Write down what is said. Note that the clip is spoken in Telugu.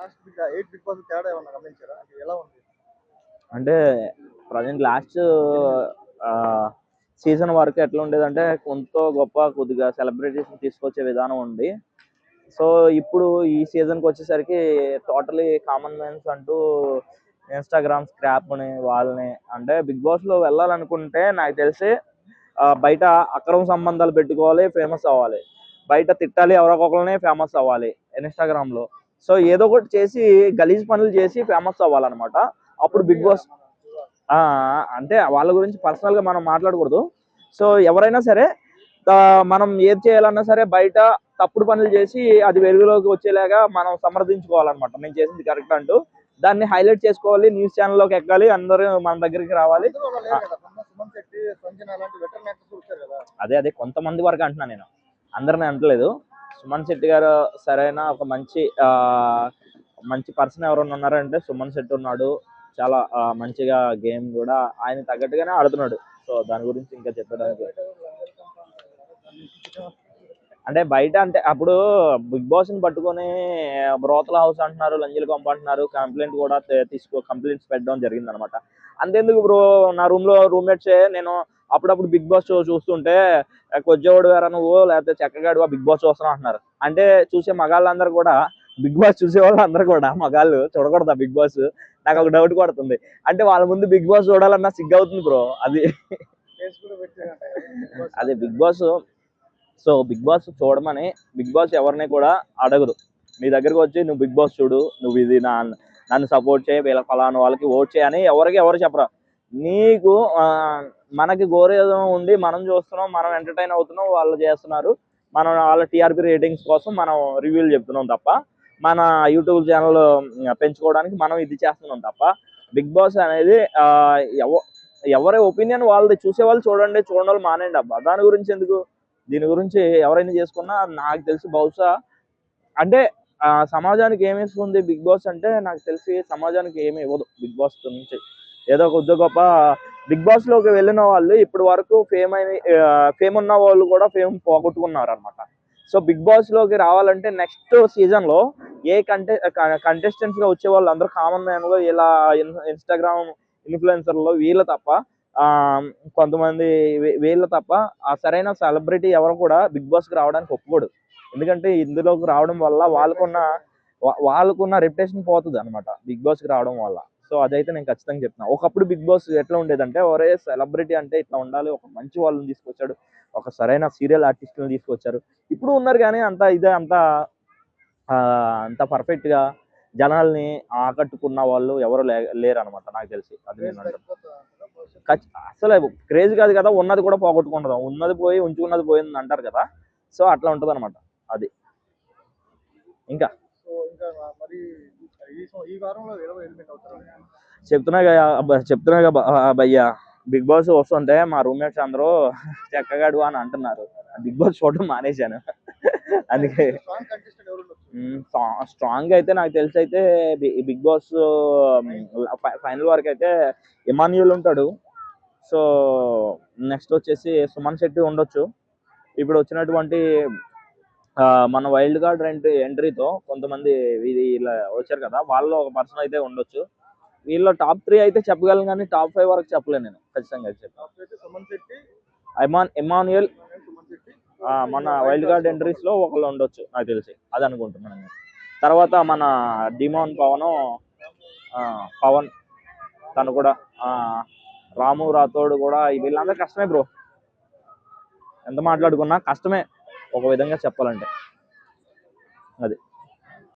లాస్ట్ ఎయిట్ బిగ్ బాస్ తేడా ఏమన్నా గమనించారా? అంటే ఎలా ఉంది? అంటే ప్రజెంట్ లాస్ట్ సీజన్ వరకు ఎట్లా ఉండేదంటే కొంత గొప్ప కొద్దిగా సెలబ్రిటీస్ తీసుకొచ్చే విధానం ఉంది. సో ఇప్పుడు ఈ సీజన్కి వచ్చేసరికి టోటలీ కామన్ మెన్స్ అంటూ ఇన్స్టాగ్రామ్ స్క్రాప్ని వాళ్ళని అంటే బిగ్ బాస్లో వెళ్ళాలనుకుంటే నాకు తెలిసి బయట అక్రమ సంబంధాలు పెట్టుకోవాలి ఫేమస్ అవ్వాలి. బయట తిట్టాలి ఎవరొకరిని ఫేమస్ అవ్వాలి ఇన్స్టాగ్రామ్లో. సో ఏదో ఒకటి చేసి గలీజ్ పనులు చేసి ఫేమస్ అవ్వాలన్నమాట. అప్పుడు బిగ్ బాస్ ఆ, అంటే వాళ్ళ గురించి పర్సనల్గా మనం మాట్లాడకూడదు. సో ఎవరైనా సరే మనం ఏది చేయాలన్నా సరే బయట తప్పుడు పనులు చేసి అది వెలుగులోకి వచ్చేలాగా మనం సమర్థించుకోవాలన్నమాట. నేను చేసింది కరెక్ట్ అంటూ. దాన్ని హైలైట్ చేసుకోవాలి న్యూస్ ఛానల్లోకి ఎక్కాలి అందరూ మన దగ్గరికి రావాలి. అదే అదే కొంతమంది వరకు అంటున్నా నేను. అందరిని అంటలేదు. సుమన్ శెట్టి గారు సరైన ఒక మంచి ఆ, మంచి పర్సన్ ఎవరైనా ఉన్నారంటే సుమన్ శెట్టి ఉన్నాడు. చాలా మంచిగా గేమ్ కూడా ఆయన తగ్గట్టుగానే ఆడుతున్నాడు. సో దాని గురించి ఇంకా చెప్పడానికి. అంటే బయట అంటే అప్పుడు బిగ్ బాస్ని పట్టుకొని బ్రోతల హౌస్ అంటున్నారు లంజలు కొంప అంటున్నారు కంప్లైంట్ కూడా తీసుకో కంప్లైంట్స్ పెట్టడం జరిగింది అనమాట అంతేందుకు బ్రో నా రూమ్లో నేను అప్పుడప్పుడు బిగ్ బాస్ షో చూస్తుంటే కొజ్జవాడు వేరా నువ్వు? లేకపోతే చెక్కగాడు బిగ్ బాస్ చూస్తున్నావు అంటున్నారు. అంటే చూసే మగాళ్ళందరూ కూడా బిగ్ బాస్ చూసే వాళ్ళు అందరు కూడా మగాళ్ళు చూడకూడదా బిగ్ బాస్? నాకు ఒక డౌట్ కొడుతుంది. అంటే వాళ్ళ ముందు బిగ్ బాస్ చూడాలన్నా సిగ్గు అవుతుంది బ్రో అది. Bigg Boss. అదే Bigg Boss so Bigg Boss చూడమని బిగ్ బాస్ ఎవరిని కూడా అడగదు నీ దగ్గరకు వచ్చి నువ్వు బిగ్ బాస్ చూడు నువ్వు ఇది నా నన్ను సపోర్ట్ చేయి వీళ్ళ ఫలానా వాళ్ళకి ఓట్ చేయని అని ఎవరికి ఎవరు చెప్పరు. నీకు ఆ, మనకి గోరేదం ఉండి మనం చూస్తున్నాం మనం ఎంటర్టైన్ అవుతున్నాం వాళ్ళు చేస్తున్నారు. మనం వాళ్ళ టీఆర్పీ రేటింగ్స్ కోసం మనం రివ్యూలు చెప్తున్నాం తప్ప మన యూట్యూబ్ ఛానల్ పెంచుకోవడానికి మనం ఇది చేస్తున్నాం తప్ప బిగ్ బాస్ అనేది ఆ, ఎవ ఎవరి ఒపీనియన్ వాళ్ళది చూసే వాళ్ళు చూడండి చూడండి వాళ్ళు మానేయండి అబ్బా. దాని గురించి ఎందుకు? దీని గురించి ఎవరైనా చేసుకున్నా నాకు తెలిసి బహుశా అంటే సమాజానికి ఏమి ఇస్తుంది బిగ్ బాస్ అంటే నాకు తెలిసి సమాజానికి ఏమి ఇవ్వదు బిగ్ బాస్ నుంచి. ఏదో కొద్ది గొప్ప బిగ్ బాస్లోకి వెళ్ళిన వాళ్ళు ఇప్పటి వరకు ఫేమ్ అయిన ఫేమ్ ఉన్న వాళ్ళు కూడా ఫేమ్ పోగొట్టుకున్నారు అనమాట సో బిగ్ బాస్లోకి రావాలంటే నెక్స్ట్ సీజన్లో ఏ కంటె కంటెస్టెంట్స్గా వచ్చే వాళ్ళు అందరూ కామన్ మ్యాన్గా ఇలా ఇన్స్టాగ్రామ్ ఇన్ఫ్లుయెన్సర్లో వీళ్ళ తప్ప ఆ, కొంతమంది వీళ్ళ తప్ప ఆ సరైన సెలబ్రిటీ ఎవరు కూడా బిగ్ బాస్కి రావడానికి ఒప్పుకోడు. ఎందుకంటే ఇందులోకి రావడం వల్ల వాళ్ళకున్న వాళ్ళకున్న రెప్యుటేషన్ పోతుంది అనమాట బిగ్ బాస్కి రావడం వల్ల. సో అదైతే నేను ఖచ్చితంగా చెప్తున్నా. ఒకప్పుడు బిగ్ బాస్ ఎట్లా ఉండేదంటే ఒరే సెలబ్రిటీ అంటే ఇట్లా ఉండాలి ఒక మంచి వాళ్ళని తీసుకొచ్చాడు ఒక సరైన సీరియల్ ఆర్టిస్టులను తీసుకొచ్చారు. ఇప్పుడు ఉన్నారు కానీ అంత ఇదే అంత అంత పర్ఫెక్ట్గా జనాల్ని ఆకట్టుకున్న వాళ్ళు ఎవరు లేరు అనమాట నాకు తెలిసి. అది నేను అసలు క్రేజ్ కాదు కదా ఉన్నది కూడా పోగొట్టుకుంటాం. ఉన్నది పోయి ఉంచుకున్నది పోయింది అంటారు కదా. సో అట్లా ఉంటది అనమాట అది. ఇంకా? సో ఇంకా మరి ఈ వారంలో ఎలిమినేట్ అవుతారు చెప్తున్నా బ- ఆ భయ్యా బిగ్ బాస్ వస్తుంటే మా రూమ్మేట్స్ అందరూ చెక్కగాడు అని అంటున్నారు. బిగ్ బాస్ చూడడం మానేశాను. అందుకే స్ట్రాంగ్ అయితే నాకు తెలిసి అయితే బిగ్ బాస్ ఫైనల్ వరకు అయితే ఇమాన్యుల్ ఉంటాడు. సో నెక్స్ట్ వచ్చేసి సుమన్ శెట్టి ఉండొచ్చు. ఇప్పుడు వచ్చినటువంటి మన వైల్డ్ కార్డ్ ఎంట్రీ ఎంట్రీతో కొంతమంది ఇది ఇలా వచ్చారు కదా వాళ్ళలో ఒక పర్సన్ అయితే ఉండొచ్చు. వీళ్ళ టాప్ త్రీ అయితే చెప్పగలను కానీ టాప్ ఫైవ్ వరకు చెప్పలేను నేను ఖచ్చితంగా చెప్పాను. ఆ, మన వైల్డ్ కార్డ్ ఎంట్రీస్లో ఒకళ్ళు ఉండొచ్చు నాకు తెలిసి. అది అనుకుంటున్నాను నేను. తర్వాత మన డిమోన్ పవన్ పవన్ తను కూడా ఆ, రాము రాథోడ్ కూడా వీళ్ళందరూ కష్టమే బ్రో. ఎంత మాట్లాడుకున్నా కష్టమే. ఒక విధంగా చెప్పాలంటే. అది.